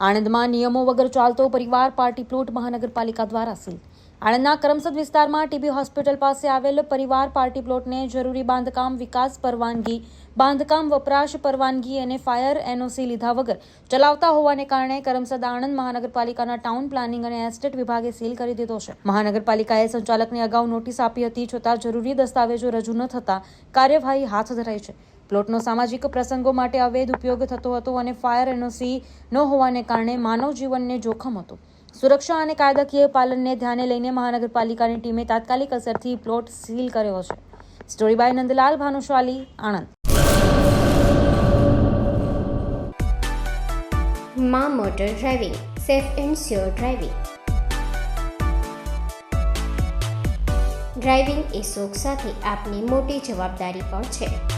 આણંદમાં નિયમો વગર ચાલતો પરિવાર પાર્ટી પ્લોટ મહાનગરપાલિકા દ્વારા સીલ. આણંદના કરમસદ વિસ્તારમાં ટીબી હોસ્પિટલ પાસે આવેલ પરિવાર પાર્ટી પ્લોટને જરૂરી બાંધકામ, વિકાસ પરવાનગી, બાંધકામ, વપરાશ પરવાનગી અને ફાયર એનઓસી લીધા વગર ચલાવતા હોવાને કારણે કરમસદ આણંદ મહાનગરપાલિકાના ટાઉન પ્લાનિંગ અને એસ્ટેટ વિભાગે સીલ કરી દીધો છે. મહાનગરપાલિકાએ સંચાલકને અગાઉ નોટિસ આપી હતી, છતાં જરૂરી દસ્તાવેજો રજૂ ન થતા કાર્યવાહી હાથ ધરાઈ છે. પ્લોટનો સામાજિક પ્રસંગો માટે અવૈધ ઉપયોગ થતો હતો અને ફાયર એનઓસી ન હોવાને કારણે માનવ જીવનને જોખમ હતું. સુરક્ષા અને કાયદાકીય પાલનને ધ્યાને લઈને મહાનગરપાલિકાની ટીમે તાત્કાલિક અસરથી પ્લોટ સીલ કર્યો છે. Story by Nandlal Bhanushali, Anand. માં motor driving, safe and sure driving. Driving એ શોખ સાથે આપની મોટી જવાબદારી પણ છે.